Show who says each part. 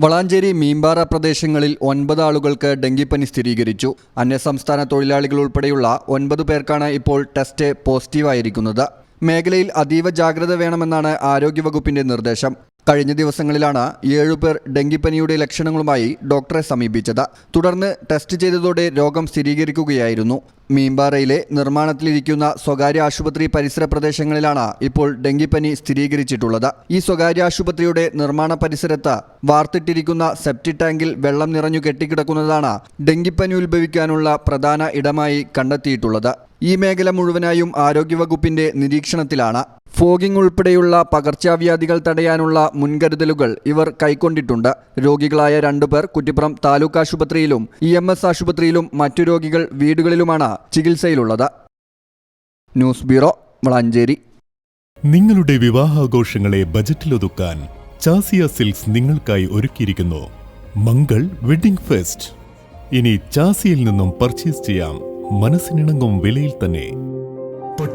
Speaker 1: വളാഞ്ചേരി മീമ്പാറ പ്രദേശങ്ങളിൽ ഒൻപത് ആളുകൾക്ക് ഡെങ്കിപ്പനി സ്ഥിരീകരിച്ചു. അന്യസംസ്ഥാന തൊഴിലാളികൾ ഉൾപ്പെടെയുള്ള ഒൻപത് പേർക്കാണ് ഇപ്പോൾ ടെസ്റ്റ് പോസിറ്റീവായിരിക്കുന്നത്. മേഖലയിൽ അതീവ ജാഗ്രത വേണമെന്നാണ് ആരോഗ്യവകുപ്പിന്റെ നിർദ്ദേശം. കഴിഞ്ഞ ദിവസങ്ങളിലാണ് ഏഴുപേർ ഡെങ്കിപ്പനിയുടെ ലക്ഷണങ്ങളുമായി ഡോക്ടറെ സമീപിച്ചത്. തുടർന്ന് ടെസ്റ്റ് ചെയ്തതോടെ രോഗം സ്ഥിരീകരിക്കുകയായിരുന്നു. മീമ്പാറയിലെ നിർമ്മാണത്തിലിരിക്കുന്ന സ്വകാര്യ ആശുപത്രി പരിസര പ്രദേശങ്ങളിലാണ് ഇപ്പോൾ ഡെങ്കിപ്പനി സ്ഥിരീകരിച്ചിട്ടുള്ളത്. ഈ സ്വകാര്യ ആശുപത്രിയുടെ നിർമ്മാണ പരിസരത്ത് വാർത്തിട്ടിരിക്കുന്ന സെപ്റ്റി ടാങ്കിൽ വെള്ളം നിറഞ്ഞു കെട്ടിക്കിടക്കുന്നതാണ് ഡെങ്കിപ്പനി ഉത്ഭവിക്കാനുള്ള പ്രധാന ഇടമായി കണ്ടെത്തിയിട്ടുള്ളത്. ഈ മേഖല മുഴുവനായും ആരോഗ്യവകുപ്പിന്റെ നിരീക്ഷണത്തിലാണ്. ഫോഗിംഗ് ഉൾപ്പെടെയുള്ള പകർച്ചവ്യാധികൾ തടയാനുള്ള മുൻകരുതലുകൾ ഇവർ കൈക്കൊണ്ടിട്ടുണ്ട്. രോഗികളായ രണ്ടുപേർ കുറ്റിപ്പുറം താലൂക്ക് ആശുപത്രിയിലും ഇ എം എസ് ആശുപത്രിയിലും മറ്റു രോഗികൾ വീടുകളിലുമാണ് ചികിത്സയിലുള്ളത്. News bureau Valanchery.
Speaker 2: നിങ്ങളുടെ വിവാഹാഘോഷങ്ങളെ ബജറ്റിലൊതുക്കാൻ ചാസിയ സിൽക്സ് നിങ്ങൾക്കായി ഒരുക്കിയിരിക്കുന്നു. Mangal wedding fest. ഇനി ചാസിയിൽ നിന്നും പർച്ചേസ് ചെയ്യാം. മനസ്സിനിണങ്ങും വിലയിൽ തന്നെ.